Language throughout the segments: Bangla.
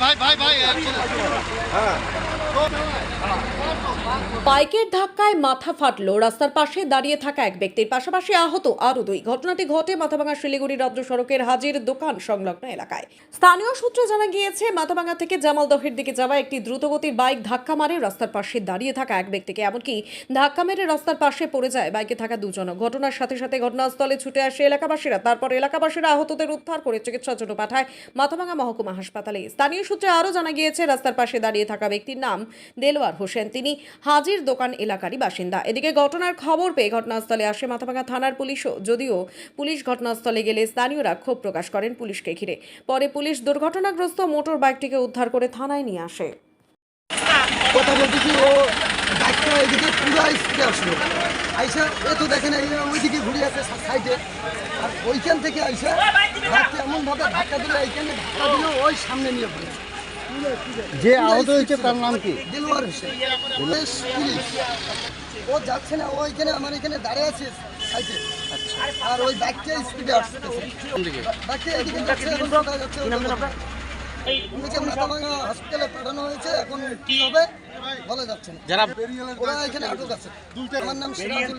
ভাই ভাই ভাই হ্যাঁ বাইকের ধাক্কায় মাথা ফাটলো। রাস্তার পাশে দাঁড়িয়ে থাকা এক ব্যক্তির পাশাপাশি আহত আরও দুই। ঘটনাটি ঘটে মাথাভাঙা শিলিগুড়ি রাজ্য সড়কের হাজির দোকান সংলগ্ন এলাকায়। স্থানীয় সূত্রে জানা গিয়েছে, মাথাভাঙা থেকে জামালদহের দিকে যাওয়া একটি দ্রুতগতির বাইক ধাক্কা মারে রাস্তার পাশে দাঁড়িয়ে থাকা এক ব্যক্তিকে। এমনকি ধাক্কা মেরে রাস্তার পাশে পড়ে যায় বাইকে থাকা দুজন ঘটনার সাথে সাথে ঘটনাস্থলে ছুটে আসে এলাকাবাসীরা। তারপর এলাকাবাসীরা আহতদের উদ্ধার করে চিকিৎসার জন্য পাঠায় মাথাভাঙা মহকুমা হাসপাতালে। স্থানীয় সূত্রে আরও জানা গিয়েছে, রাস্তার পাশে দাঁড়িয়ে থাকা ব্যক্তির নাম দেলোয়ার হোসেন। তিনি হাজির দোকান এলাকারই বাসিন্দা। এদিকে ঘটনার খবর পেয়ে ঘটনাস্থলে আসে মাথাভাঙা থানার পুলিশও। যদিও পুলিশ ঘটনাস্থলে গেলে স্থানীয়রা ক্ষোভ প্রকাশ করেন পুলিশকে ঘিরে। পরে পুলিশ দুর্ঘটনাগ্রস্ত মোটর বাইকটিকে উদ্ধার করে থানায় নিয়ে আসে। কথা বলতেছি ও বাইকটা এদিকে পুরো স্পিডে আসলো। আইসা এ তো দেখেন এই ওইদিকে ঘুরে আছে সাইডে। আর ওইখান থেকে আইসা বাইকটা এমনভাবে ধাক্কা দিল এইখানে ধাক্কা দিল ওই সামনে নিয়ে পড়েছে। যে আহত হয়েছে তার নাম কি? দিলওয়ার হোসেন ও যাচ্ছে না ও এখানে আমার এখানে দাঁড়িয়ে আছে আর ওই বাইকটা স্পিডে আসতেছে বাইকটা এদিকে যাচ্ছে এখন যাচ্ছে মাথাভাঙা হসপিটালে পাঠানো হয়েছে এখন কি হবে বলা যাচ্ছে না। যারা ওরা এখানে আটক আছে। আমার নাম সিরাজুল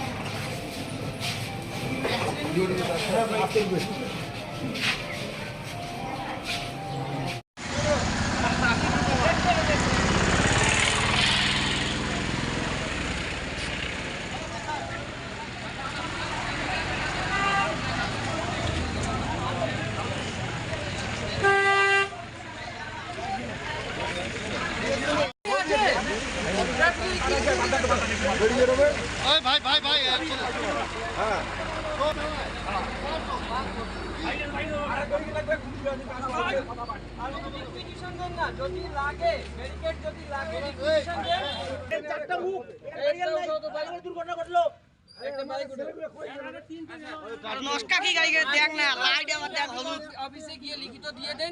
মিয়া ওই ভাই ভাই ভাই দেখ না লাইট আমার দেখ হলুদ অফিসে গিয়ে লিখিত দিয়ে দেন